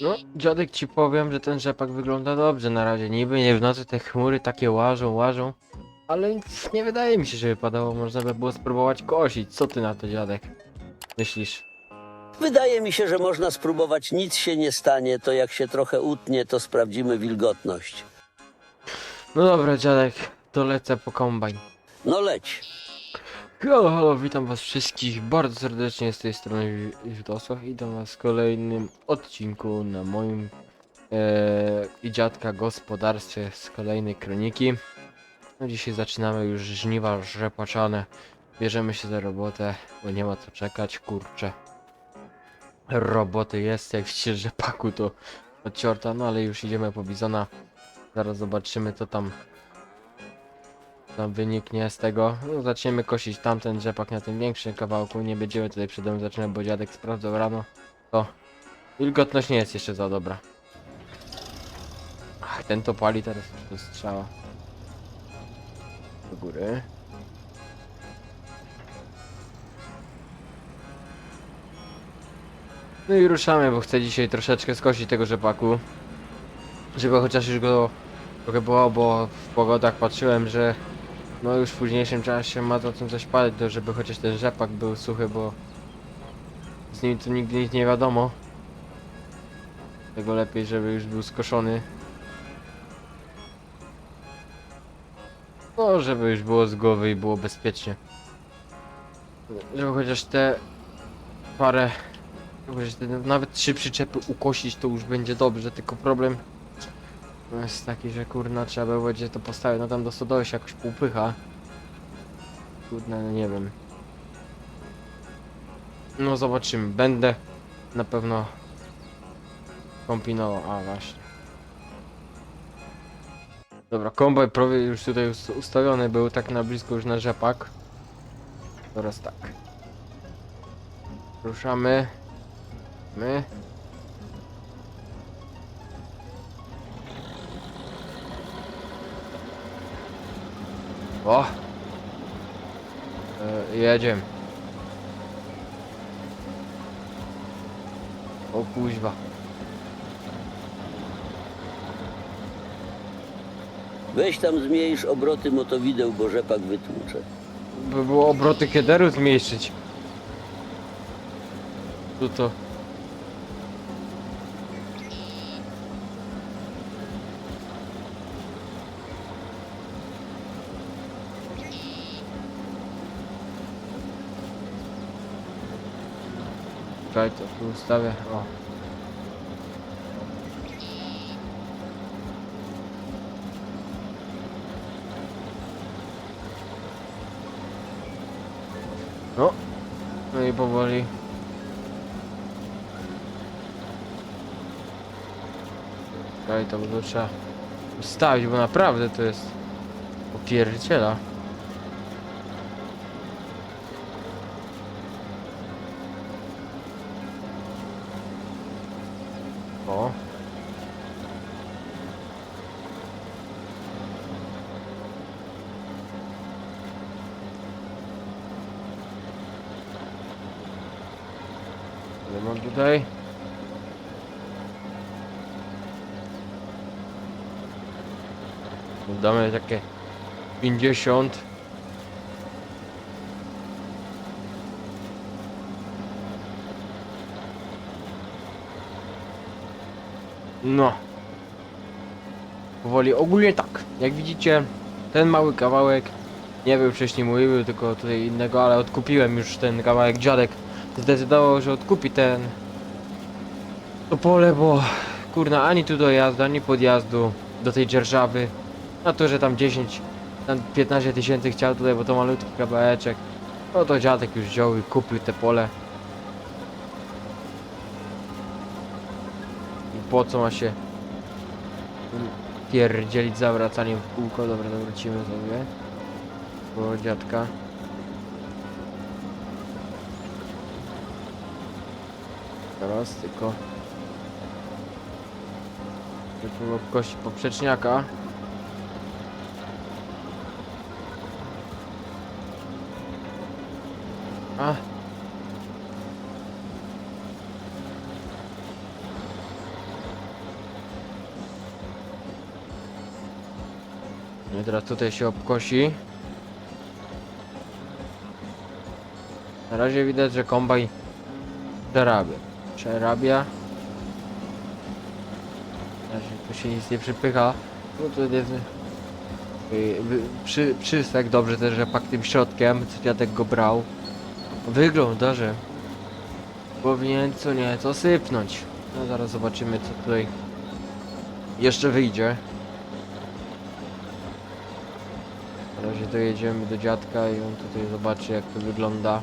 No, dziadek ci powiem, że ten rzepak wygląda dobrze na razie. Niby nie w nocy te chmury takie łażą, łażą. Ale nic nie wydaje mi się, że wypadało. Można by było spróbować kosić. Co ty na to, dziadek? Myślisz? Wydaje mi się, że można spróbować, nic się nie stanie, to jak się trochę utnie, to sprawdzimy wilgotność. No dobra, dziadek, to lecę po kombajn. No leć. Halo, halo, witam was wszystkich bardzo serdecznie z tej strony Witosław i do was kolejnym odcinku na moim e, i dziadka gospodarstwie z kolejnej kroniki. No dzisiaj zaczynamy już żniwa rzepaczane. Bierzemy się za robotę, bo nie ma co czekać, kurczę. Roboty jest, jak widzicie rzepaku to od ciorta, no ale już idziemy po bizona. Zaraz zobaczymy co tam tam wyniknie z tego. No, zaczniemy kosić tamten rzepak na tym większym kawałku. Nie będziemy tutaj przed domem zaczynać, bo dziadek sprawdzał rano. To wilgotność nie jest jeszcze za dobra. Ach, ten to pali teraz to strzała. Do góry. No i ruszamy, bo chcę dzisiaj troszeczkę skosić tego rzepaku. Żeby chociaż już go trochę było, bo w pogodach patrzyłem, że no już w późniejszym czasie ma to tym coś palić, żeby chociaż ten rzepak był suchy, bo z nim tu nigdy nic nie wiadomo. Tego lepiej, żeby już był skoszony. No, żeby już było z głowy i było bezpiecznie. Żeby chociaż te parę, chociaż te nawet trzy przyczepy ukosić, to już będzie dobrze, tylko problem jest taki, że kurna trzeba będzie to postawić, no tam do stodoły się jakoś półpycha. Kurna, no nie wiem. No zobaczymy, będę na pewno kombinował, a właśnie. Dobra, kombaj prawie już tutaj us- ustawiony był tak na blisko już na rzepak. Teraz tak. Ruszamy. My. O! E, jedziemy. O kuźwa. Weź tam zmniejsz obroty motowideł, bo rzepak wytłucze. By było obroty kederu zmniejszyć. Tu to. Czekaj, to tu ustawię. O. No. No i powoli. Czekaj, to trzeba ustawić, bo naprawdę to jest opierdziela. Ale mam tutaj. Damy takie 50. No. Powoli. Ogólnie tak. Jak widzicie, ten mały kawałek nie był wcześniej mój, był tylko tutaj innego, ale odkupiłem już ten kawałek. Dziadek zdecydował, że odkupi ten to pole, bo kurna, ani tu dojazdu, ani podjazdu do tej dzierżawy. Na to, że tam 10, tam 15 tysięcy chciał tutaj, bo to malutki kawałeczek. No to dziadek już wziął i kupił te pole. I po co ma się pierdzielić zawracaniem w kółko? Dobra, zawrócimy sobie. Po dziadka. teraz, tylko tylko lekkości poprzeczniaka A. No i teraz tutaj się obkosi. Na razie widać, że kombaj zarabia. Przerabia. Na razie tu się nic nie przypycha. No to wy- Przy, przysek dobrze też rzepak tym środkiem, co dziadek go brał. Wygląda, że powinien co nieco sypnąć. No zaraz zobaczymy co tutaj jeszcze wyjdzie. Na razie dojedziemy do dziadka i on tutaj zobaczy jak to wygląda.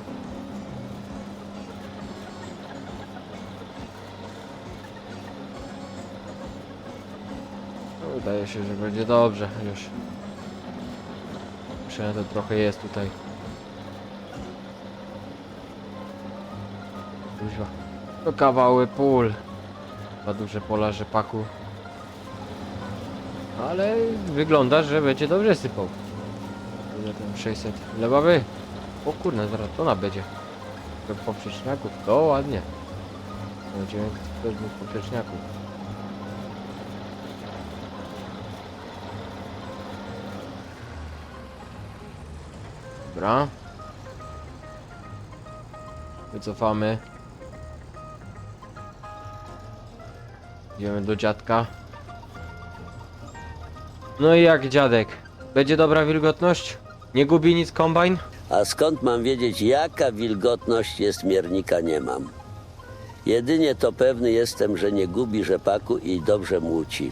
Wydaje się, że będzie dobrze już. To trochę jest tutaj. Kuźwa. To kawały pól. Dwa duże pola rzepaku. Ale wygląda, że będzie dobrze sypał. Ile tam 600 lewawy? O kurna, zaraz tona będzie. Poprzeczniaków, to ładnie. Będziemy też był poprzeczniaków. Dobra. Wycofamy. Idziemy do dziadka. No i jak dziadek? Będzie dobra wilgotność? Nie gubi nic kombajn? A skąd mam wiedzieć, jaka wilgotność jest miernika, nie mam. Jedynie to pewny jestem, że nie gubi rzepaku i dobrze młóci.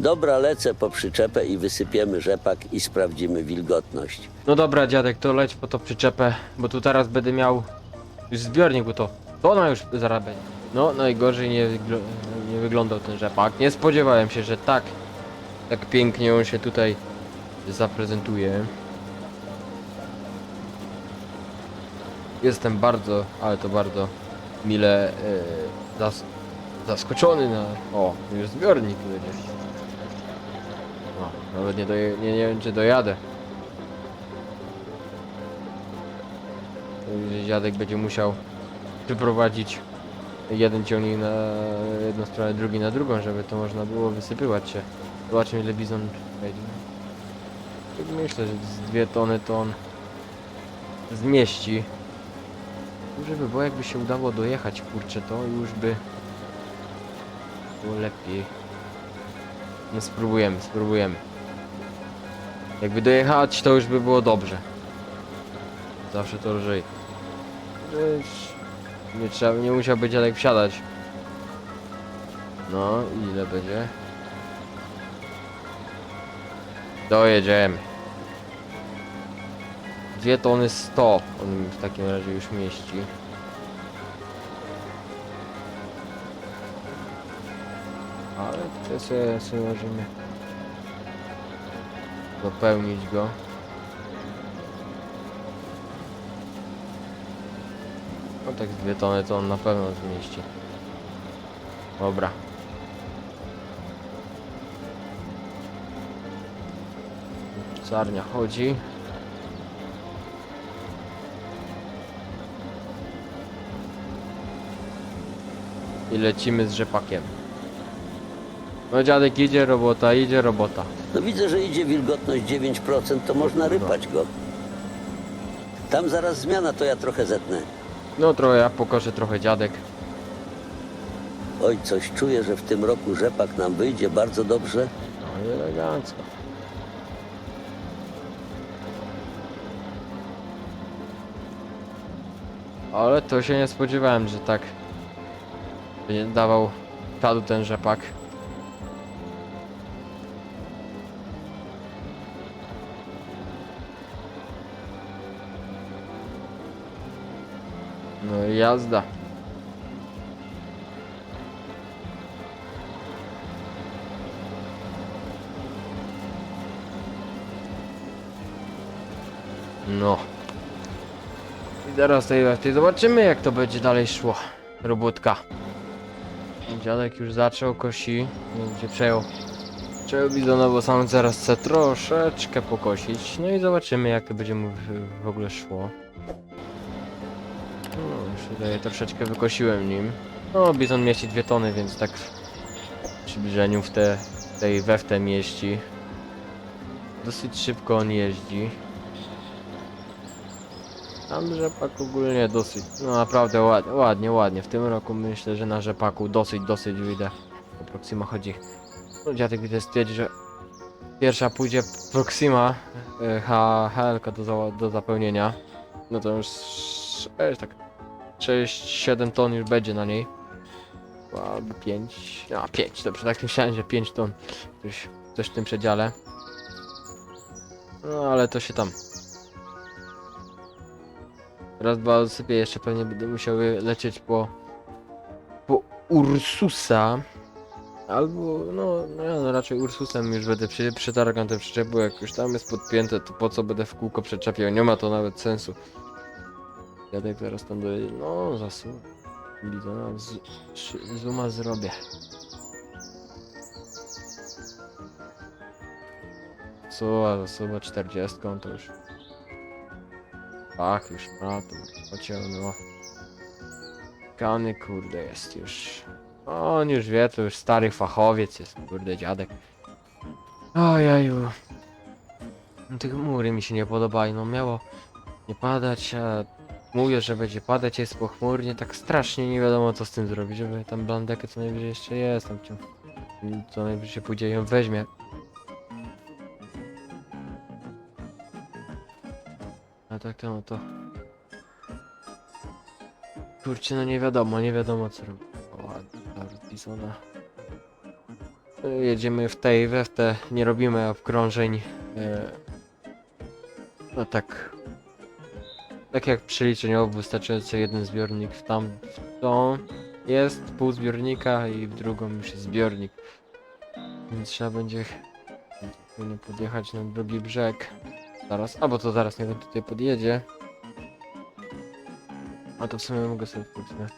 Dobra, lecę po przyczepę i wysypiemy rzepak i sprawdzimy wilgotność. No dobra dziadek, to leć po to przyczepę, bo tu teraz będę miał już zbiornik, bo to, to ona już zaraz będzie. No najgorzej nie, wygl- nie wyglądał ten rzepak. Nie spodziewałem się, że tak, tak pięknie on się tutaj zaprezentuje. Jestem bardzo, ale to bardzo mile e, zas zaskoczony na... O, już zbiornik będzie. O, nawet nie, doje, nie, nie wiem czy dojadę. Dziadek będzie musiał przyprowadzić jeden ciągnik na jedną stronę, drugi na drugą, żeby to można było wysypywać się. Zobaczmy ile bizon wejdzie. Myślę, że z dwie tony to on zmieści. Dobrze by było jakby się udało dojechać, kurczę, to już by było lepiej. No spróbujemy, spróbujemy. Jakby dojechać, to już by było dobrze. Zawsze to lżej. Nie trzeba, nie musiałby dziadek wsiadać. No, ile będzie? Dojedziemy. Dwie tony 100 on w takim razie już mieści. Tutaj sobie, sobie możemy dopełnić go. No tak dwie tony to on na pewno zmieści. Dobra. Czarnia chodzi. I lecimy z rzepakiem. No dziadek idzie robota, idzie robota. No widzę, że idzie wilgotność 9%, to można rypać go. Tam zaraz zmiana, to ja trochę zetnę. No trochę ja pokoszę trochę dziadek. Oj, coś czuję, że w tym roku rzepak nam wyjdzie bardzo dobrze. No i elegancko. Ale to się nie spodziewałem, że tak będzie dawał czadu ten rzepak. Jazda. No. I teraz tej, tej zobaczymy jak to będzie dalej szło. Robótka. Dziadek już zaczął kosi. Będzie przejął. Przejął bizona, bo sam zaraz chce troszeczkę pokosić. No i zobaczymy jak to będzie mu w ogóle szło. Już tutaj troszeczkę wykosiłem nim. No, bizon mieści dwie tony, więc tak w przybliżeniu w te, tej we w te mieści. Dosyć szybko on jeździ. Tam rzepak ogólnie dosyć, no naprawdę ładnie, ładnie, ładnie. W tym roku myślę, że na rzepaku dosyć, dosyć wyjdę. O Proxima chodzi. No dziadek widzę stwierdzi, że pierwsza pójdzie Proxima e, H, HLK do, do zapełnienia. No to już e, tak 6-7 ton już będzie na niej. Albo 5, a 5, dobrze, tak myślałem, że 5 ton. Coś, coś w tym przedziale. No ale to się tam. Raz, dwa sypię jeszcze pewnie będę musiał lecieć po po Ursusa. Albo, no, no, no raczej Ursusem już będę przy, przetargam ten przyczep, bo jak już tam jest podpięte, to po co będę w kółko przyczepiał? Nie ma to nawet sensu. Jadek zaraz tam dojedzie, no zasu. Lidona, z, z, zooma zrobię. Co, zasuwa 40 to już. Tak, już ma to pociągnęło. Kany kurde jest już. On już wie, to już stary fachowiec jest, kurde dziadek. Ojeju. No, Te chmury mi się nie podobają, no miało nie padać, a mówię, że będzie padać, jest pochmurnie, tak strasznie nie wiadomo co z tym zrobić, żeby tam blandekę co najwyżej jeszcze jest, tam cię, co najwyżej pójdzie i ją weźmie. A tak to no to... Kurczę, no nie wiadomo, nie wiadomo co robić. O. E, Jedziemy w tej, we w te, nie robimy obkrążeń. E, no tak. Tak jak przeliczeniowo wystarczająco jeden zbiornik w tam, w jest pół zbiornika i w drugą już jest zbiornik. Więc trzeba będzie podjechać na drugi brzeg. Zaraz, albo to zaraz niech on tutaj podjedzie. A to w sumie mogę sobie później.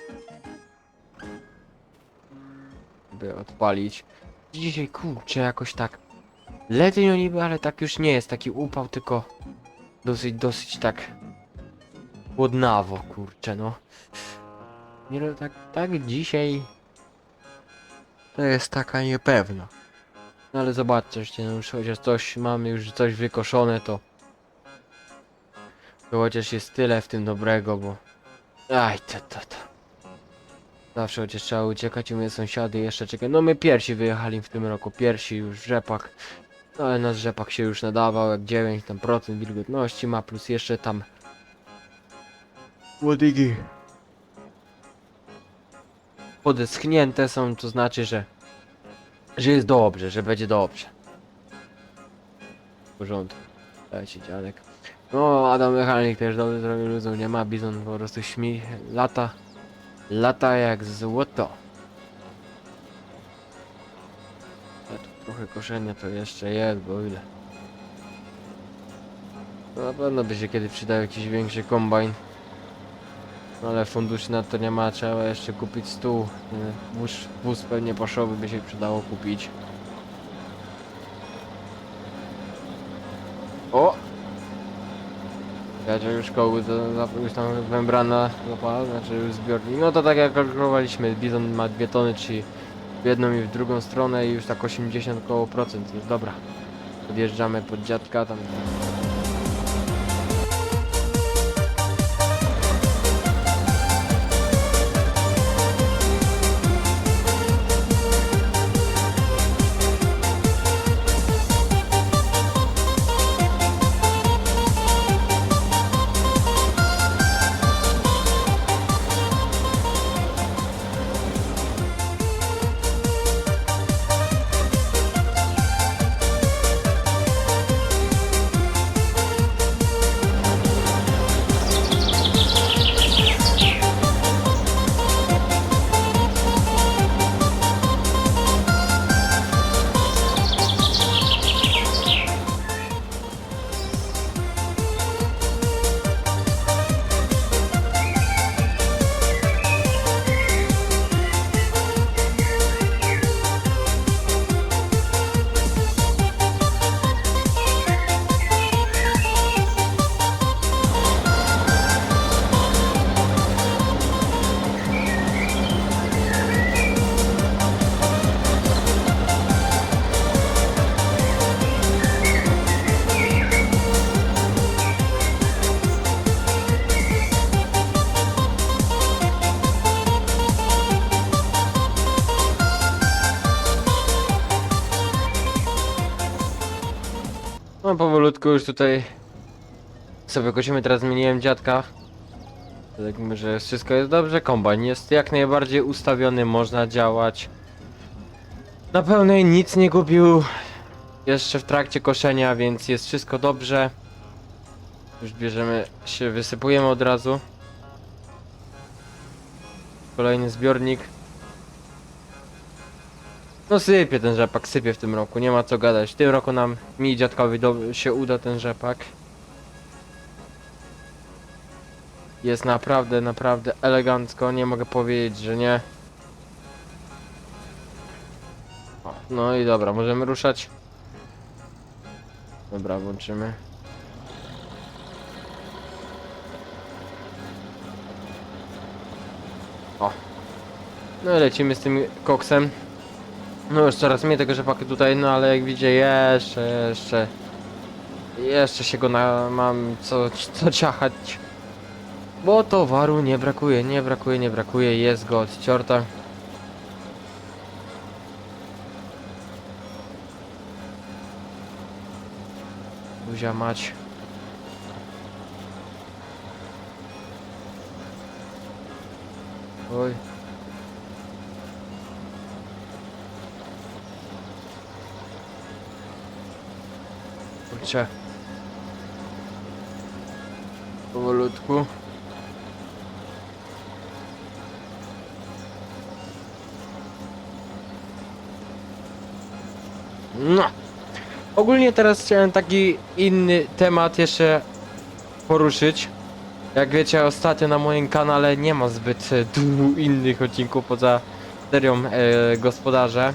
By odpalić. Dzisiaj kurczę jakoś tak. Letnio niby, ale tak już nie jest taki upał, tylko dosyć, dosyć tak chłodnawo, kurczę no. Nie no, tak, tak dzisiaj to jest taka niepewna. No ale zobaczcie, no już chociaż coś mamy, już coś wykoszone, to to chociaż jest tyle w tym dobrego, bo... Aj, to, to, to. Zawsze chociaż trzeba uciekać mnie sąsiady jeszcze czekają. No my pierwsi wyjechali w tym roku, pierwsi już rzepak. No ale nasz rzepak się już nadawał, jak 9 tam procent wilgotności ma, plus jeszcze tam... Łodygi. Podeschnięte są, to znaczy, że... Że jest dobrze, że będzie dobrze. W porządku. Dajcie dziadek. No, Adam Mechanik też dobrze zrobił luzą, nie ma, Bizon po prostu śmi, lata, lata jak złoto. A tu trochę koszenia to jeszcze jest, bo ile. No, na pewno by się kiedy przydał jakiś większy kombajn. No ale funduszy na to nie ma, trzeba jeszcze kupić stół. Wóz, wóz pewnie paszowy by się przydało kupić. O! Ja już za- już tam membrana zapala, znaczy już zbiornik. No to tak jak kalkulowaliśmy, bizon ma dwie tony, czyli w jedną i w drugą stronę i już tak 80 koło procent jest dobra. Podjeżdżamy pod dziadka tam. No powolutku już tutaj sobie kosimy, teraz zmieniłem dziadka. Mówię, że wszystko jest dobrze, kombajn jest jak najbardziej ustawiony, można działać. Na pełnej nic nie gubił jeszcze w trakcie koszenia, więc jest wszystko dobrze. Już bierzemy się, wysypujemy od razu. Kolejny zbiornik. No sypie ten rzepak, sypie w tym roku, nie ma co gadać. W tym roku nam, mi dziadkowi do, się uda ten rzepak. Jest naprawdę, naprawdę elegancko, nie mogę powiedzieć, że nie. O, no i dobra, możemy ruszać. Dobra, włączymy. O. No i lecimy z tym koksem. No już coraz mniej tego rzepaku tutaj, no ale jak widzicie jeszcze, jeszcze jeszcze się go na, mam co, co ciachać. Bo towaru nie brakuje, nie brakuje, nie brakuje, jest go od ciorta. Buzia mać. Oj. Kurczę. Powolutku. No. Ogólnie teraz chciałem taki inny temat jeszcze poruszyć. Jak wiecie, ostatnio na moim kanale nie ma zbyt e, dużo innych odcinków poza serią e, gospodarze.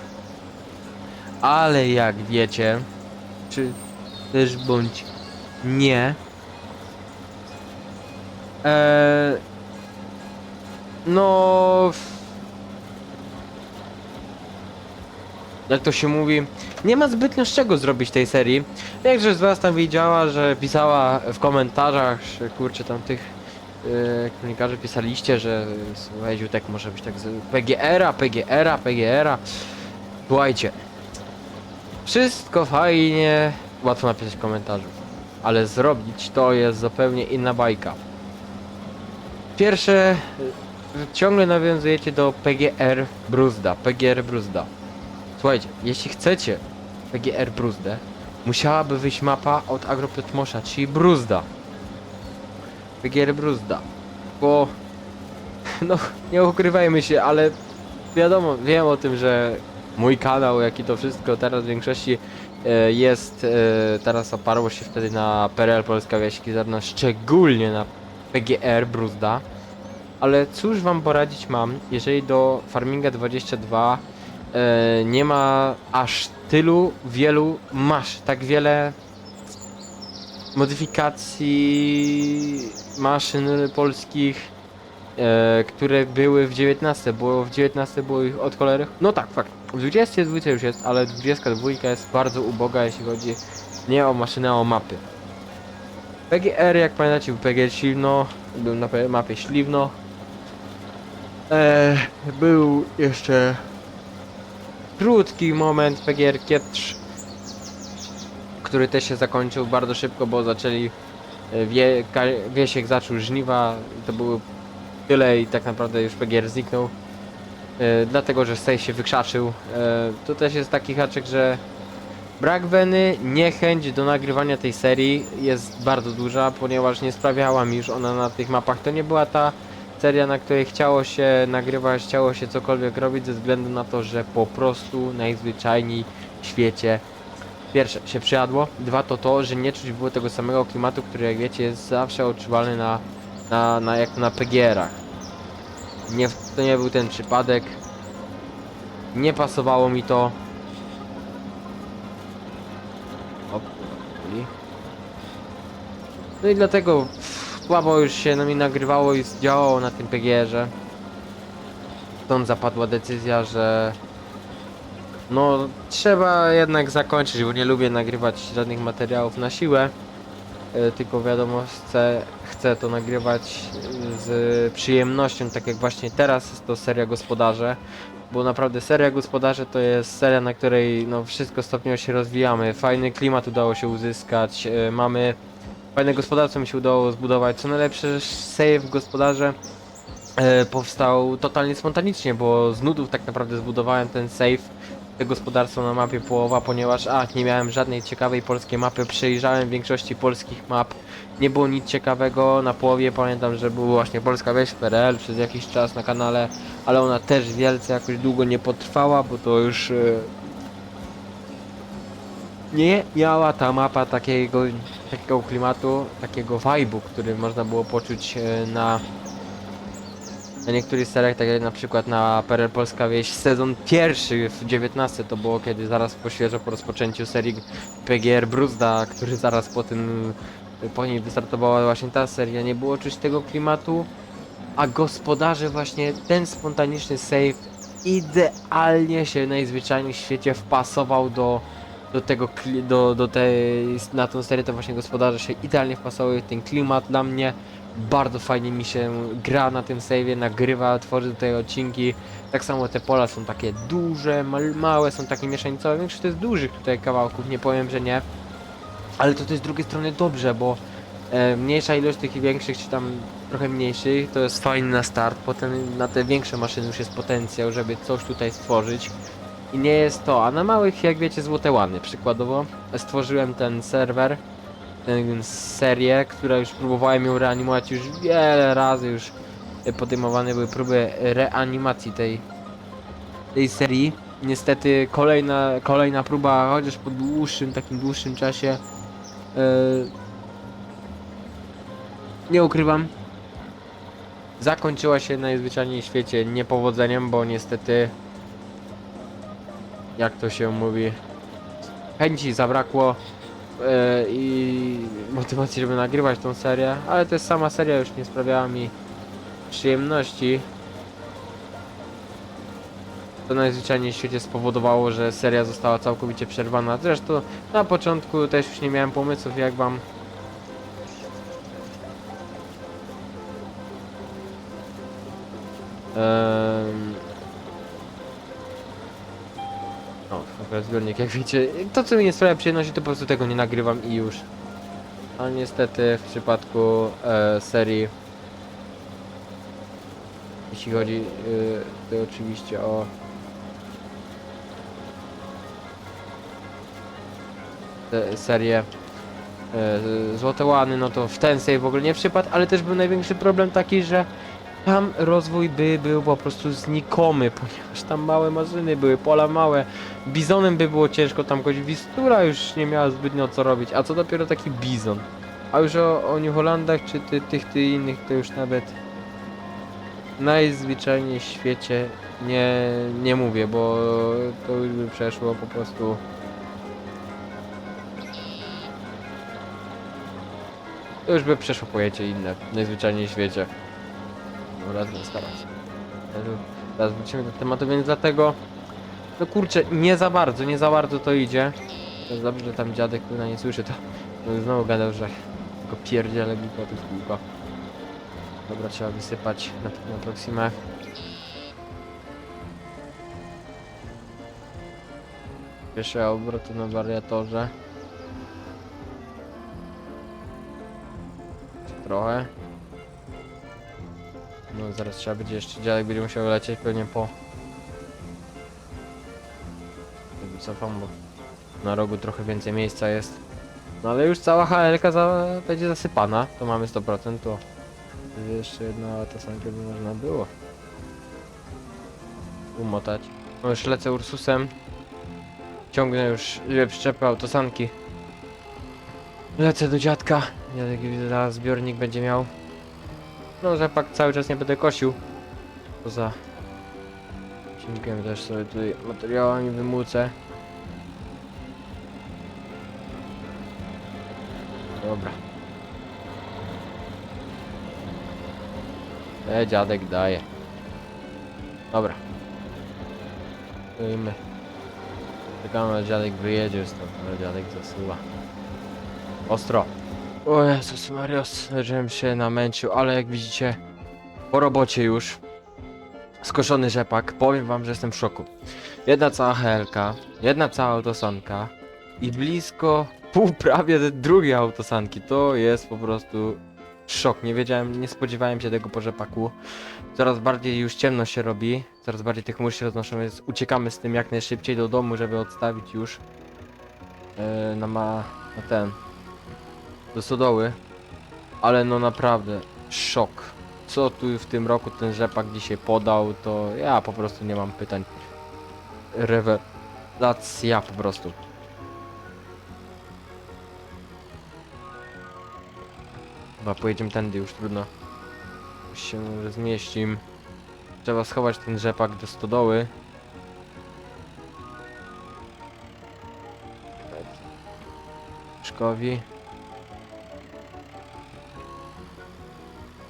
Ale jak wiecie, czy też bądź nie, e, no, jak to się mówi, nie ma zbytnio z czego zrobić tej serii. Większość z was tam widziała, że pisała w komentarzach, że kurczę tam tych yy, kronikarzy pisaliście, że słuchaj Ziutek może być tak z PGR-a, PGR-a, PGR-a. Słuchajcie, wszystko fajnie, łatwo napisać w komentarzu, ale zrobić to jest zupełnie inna bajka. Pierwsze, ciągle nawiązujecie do PGR Bruzda, PGR Bruzda. Słuchajcie, jeśli chcecie PGR Bruzdę, musiałaby wyjść mapa od Agropetmosza, czyli Bruzda. PGR Bruzda. Bo, no, nie ukrywajmy się, ale wiadomo, wiem o tym, że mój kanał, jak i to wszystko teraz w większości jest, e, teraz oparło się wtedy na PRL Polska Wieś Kizarna, szczególnie na PGR Bruzda. Ale cóż wam poradzić mam, jeżeli do Farminga 22 e, nie ma aż tylu wielu masz, tak wiele modyfikacji maszyn polskich, e, które były w 19, bo w 19 było ich od cholery. No tak, fakt. W 22 już jest, ale 22 jest bardzo uboga, jeśli chodzi nie o maszynę, a o mapy. PGR, jak pamiętacie, był PGR Śliwno, był na mapie Śliwno. E, był jeszcze krótki moment PGR Kietrz, który też się zakończył bardzo szybko, bo zaczęli e, wie, Wiesiek zaczął żniwa, to było tyle i tak naprawdę już PGR zniknął. E, dlatego, że Stej się wykrzaczył. E, to też jest taki haczyk, że brak weny, niechęć do nagrywania tej serii jest bardzo duża, ponieważ nie sprawiała mi już ona na tych mapach. To nie była ta seria, na której chciało się nagrywać, chciało się cokolwiek robić ze względu na to, że po prostu najzwyczajniej w świecie pierwsze się przyjadło, dwa to to, że nie czuć było tego samego klimatu, który jak wiecie jest zawsze odczuwalny na, na, na jak na PGR-ach. Nie, to nie był ten przypadek. Nie pasowało mi to. No i dlatego słabo już się na mi nagrywało i działało na tym PGR-ze. Stąd zapadła decyzja, że no trzeba jednak zakończyć, bo nie lubię nagrywać żadnych materiałów na siłę. E, Tylko wiadomo, chcę, chcę to nagrywać e, z przyjemnością, tak jak właśnie teraz jest to seria gospodarze. bo naprawdę seria gospodarze to jest seria, na której no, wszystko stopniowo się rozwijamy. Fajny klimat udało się uzyskać, e, mamy fajne gospodarstwo mi się udało zbudować. Co najlepsze, save gospodarze powstał totalnie spontanicznie, bo z nudów tak naprawdę zbudowałem ten save, gospodarstwo na mapie połowa, ponieważ a, nie miałem żadnej ciekawej polskiej mapy, przejrzałem większości polskich map, nie było nic ciekawego, na połowie pamiętam, że był właśnie Polska Wieś PRL przez jakiś czas na kanale, ale ona też wielce jakoś długo nie potrwała, bo to już e, nie miała ta mapa takiego, takiego klimatu, takiego vibe'u, który można było poczuć e, na na niektórych seriach, tak jak na przykład na PRL Polska Wieś, sezon pierwszy w 19 to było kiedy zaraz po świeżo po rozpoczęciu serii PGR Bruzda, który zaraz po tym, po niej wystartowała właśnie ta seria, nie było czuć tego klimatu, a gospodarze właśnie ten spontaniczny save idealnie się najzwyczajniej w świecie wpasował do do tego, do, do tej, na tą serię to właśnie gospodarze się idealnie wpasowały, ten klimat dla mnie bardzo fajnie mi się gra na tym save'ie, nagrywa, tworzy tutaj odcinki. Tak samo te pola są takie duże, małe, są takie mieszanicowe. Większość to jest dużych tutaj kawałków, nie powiem, że nie. Ale to też z drugiej strony dobrze, bo e, mniejsza ilość tych większych, czy tam trochę mniejszych, to jest fajny na start. Potem na te większe maszyny już jest potencjał, żeby coś tutaj stworzyć. I nie jest to, a na małych, jak wiecie, złote łany. Przykładowo stworzyłem ten serwer, tę serię, która już próbowałem ją reanimować już wiele razy, już podejmowane były próby reanimacji tej, tej serii. Niestety kolejna, kolejna próba, chociaż po dłuższym, takim dłuższym czasie e, nie ukrywam zakończyła się najzwyczajniej w świecie niepowodzeniem, bo niestety jak to się mówi chęci zabrakło e, i motywacji, żeby nagrywać tą serię, ale też sama seria już nie sprawiała mi przyjemności. To najzwyczajniej w świecie spowodowało, że seria została całkowicie przerwana. Zresztą na początku też już nie miałem pomysłów, jak wam Ehm... O, akurat zbiornik, jak widzicie, to co mi nie sprawia przyjemności, to po prostu tego nie nagrywam i już. Ale niestety w przypadku e, serii, jeśli chodzi e, tutaj oczywiście o te serię e, Złote Łany, no to w ten save w ogóle nie przypadł, ale też był największy problem taki, że tam rozwój by był po prostu znikomy, ponieważ tam małe maszyny były, pola małe. Bizonem by było ciężko tam chodzić. Wistura już nie miała zbytnio co robić, a co dopiero taki bizon. A już o, o New Hollandach czy ty, tych ty innych to już nawet najzwyczajniej w świecie nie, nie mówię, bo to już by przeszło po prostu. To już by przeszło pojęcie inne, najzwyczajniej w świecie. Raz nie starać. Teraz wrócimy do tematu, więc dlatego... No kurczę, nie za bardzo, nie za bardzo to idzie. To jest dobrze, że tam dziadek na nie słyszy, to znowu gadał, że tylko pierdziele głupoty w kółko. Dobra, trzeba wysypać na, na Proximę. Pierwsze obroty na wariatorze. Trochę. No zaraz trzeba będzie jeszcze, dziadek będzie musiał lecieć pewnie po... Ja Wycofam, bo na rogu trochę więcej miejsca jest. No ale już cała HLK za, będzie zasypana, to mamy 100%, to jeszcze jedna tasanka by można było umotać. No już lecę Ursusem. Ciągnę już dwie przyczepy autosanki. Lecę do dziadka. Dziadek zaraz zbiornik będzie miał. No rzepak cały czas nie będę kosił. Poza ciągiem też sobie tutaj materiałami wymucę. Dobra. E, dziadek daje. Dobra. Stoimy. Czekamy, aż dziadek wyjedzie stąd, ale dziadek zasuwa. Ostro. O Jezus Marios, żebym się namęczył, ale jak widzicie, po robocie już. skoszony rzepak, powiem wam, że jestem w szoku. Jedna cała HLK, jedna cała autosanka i blisko pół prawie drugiej autosanki. To jest po prostu szok. Nie wiedziałem, nie spodziewałem się tego po rzepaku. Coraz bardziej już ciemno się robi, coraz bardziej tych chmur się roznoszą, więc uciekamy z tym jak najszybciej do domu, żeby odstawić już yy, na, ma, na ten, do stodoły. Ale no naprawdę, szok. Co tu w tym roku ten rzepak dzisiaj podał, to ja po prostu nie mam pytań. Rewelacja po prostu. Chyba pojedziemy tędy już trudno. Już się zmieścim. Trzeba schować ten rzepak do stodoły. Szkowi.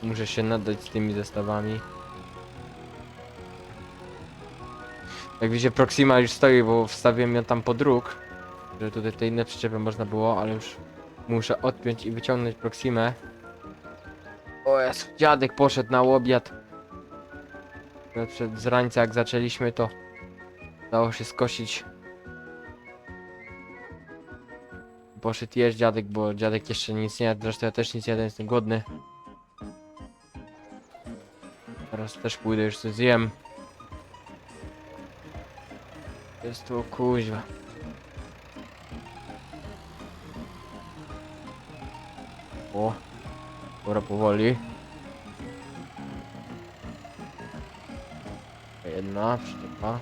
Muszę się nadać z tymi zestawami. Jak widzicie Proxima już stoi, bo wstawiłem ją tam pod róg. Że tutaj te inne przyczepy można było, ale już muszę odpiąć i wyciągnąć Proximę. O jest, dziadek poszedł na obiad. Przed z rańca jak zaczęliśmy to dało się skosić. Poszedł jeść dziadek, bo dziadek jeszcze nic nie jadł, zresztą ja też nic nie jadłem, jestem głodny. Teraz też pójdę już coś zjem. Jest tu kuźwa. O, dobra powoli. Jedna przyczepa.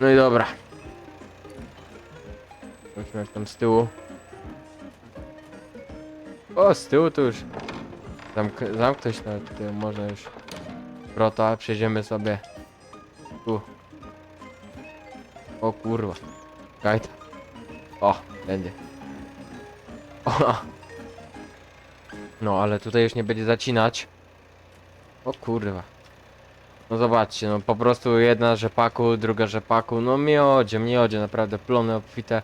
No i dobra. Musimy tam z tyłu. O, z tyłu to już. Zamk zamknąć nawet tutaj można już. Wrota, przejdziemy sobie. Tu. O kurwa. Kajta. O, będzie. O. No, ale tutaj już nie będzie zacinać. O kurwa. No zobaczcie, no po prostu jedna rzepaku, druga rzepaku, no miodzie, miodzie, naprawdę plony obfite.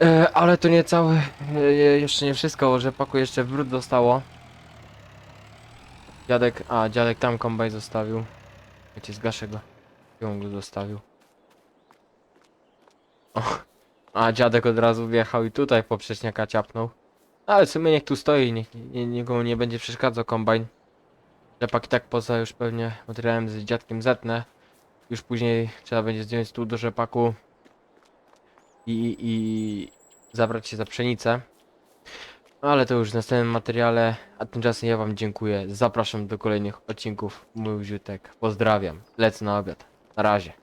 E, ale to nie całe, e, jeszcze nie wszystko, bo rzepaku jeszcze wrót dostało. Dziadek, a dziadek tam kombaj zostawił. Wiecie, zgaszę go. Ją go zostawił. O, a dziadek od razu wjechał i tutaj poprzeczniaka ciapnął. Ale w sumie niech tu stoi, niech nie, nikomu nie będzie przeszkadzał kombajn. Rzepak tak poza już pewnie materiałem z dziadkiem zetnę. Już później trzeba będzie zdjąć stół do rzepaku i, i zabrać się za pszenicę. Ale to już w następnym materiale, a tymczasem ja wam dziękuję. Zapraszam do kolejnych odcinków. Mój Ziutek. Pozdrawiam. Lecę na obiad. Na razie.